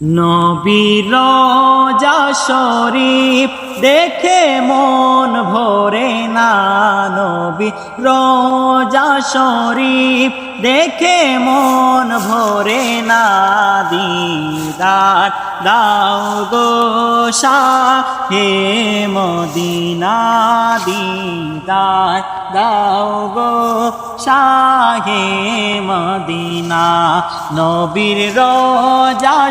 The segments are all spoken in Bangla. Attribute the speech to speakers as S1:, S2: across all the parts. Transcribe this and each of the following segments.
S1: নবীর শরীফ দেখে মন ভরে না। নবী রোজা শরীফ দেখে মন ভরে না। দিদার দাও গো হে মদিনা। দিদার দাও গো শাহে মদিনা। নবীর রোজা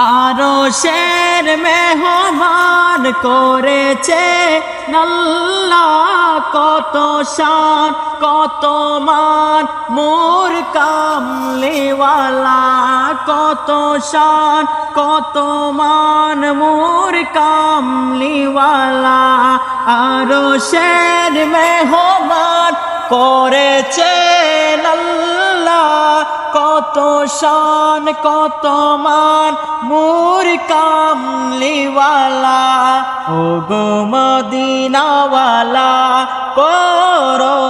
S1: আরও শের মেহমান করেছে। নল্লা, কত শান, কত মান, মোর কামলিওয়ালা, কত শান, কত মান, মোর কামলিওয়ালা। আরও শের মেহমান করেছে। কত শান, কত মান মোর কামলিওয়ালা ও গো মদিনাওয়ালা, করো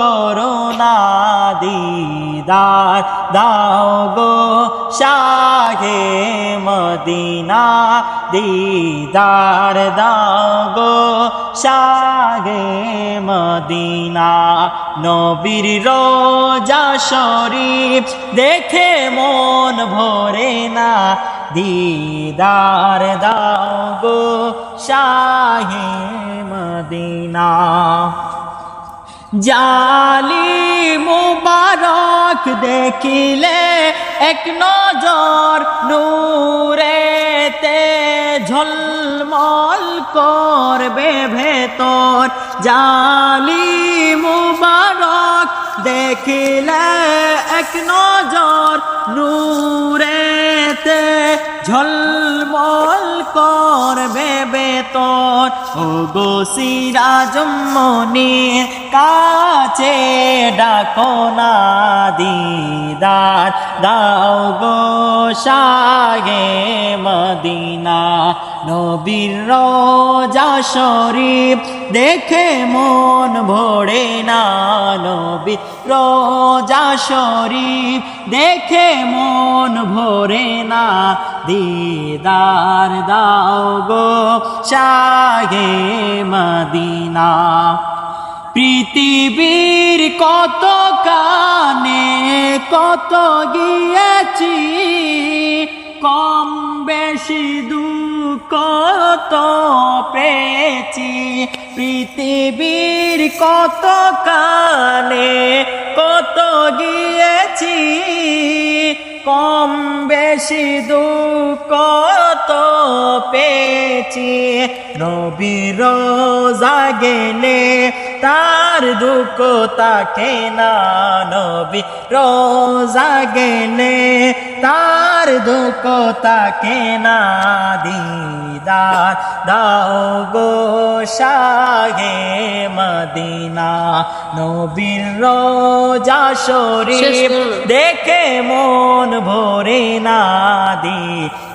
S1: করোনা দিদার, দাও গো শাহে মদিনা দিদার দাও গো শাহে মদিনা। নবীর রোজা শরীফ দেখে মন ভরে না। দিদার দাও গো শাহে মদিনা। জালি মুবারক দেখিলে এক নজর নূরেতে ঝলমল করবে ভেতর। জালি দেখিলে এক নজর নূরেতে ঝলমল করবে বেতন। ও গো সিরাজমনি কাছে ডাকো না দিদার। দাও গো শাগে মদিনা। নবীর রোজা শরীফ দেখে মন ভরে না। নবীর রোজা শরীফ দেখে মন ভরে না। দিদার, দাও গো শাহে মদিনা। পৃথিবীর কত কানে কত গিয়েছি, কম বেশি দুঃখ কত পেয়েছি। পৃথিবীর কত কানে কত গিয়েছি, কম বেশি দুঃখ পেয়েছি। নবীর রোজা গেলে তার দুঃখ তাকে না। নবী রোজা গেলে তার দুঃখ তাকে না। দিদার দাও গো শাহে মদিনা। নবীর রোজা শরীফ দেখে মন ভরে না দি।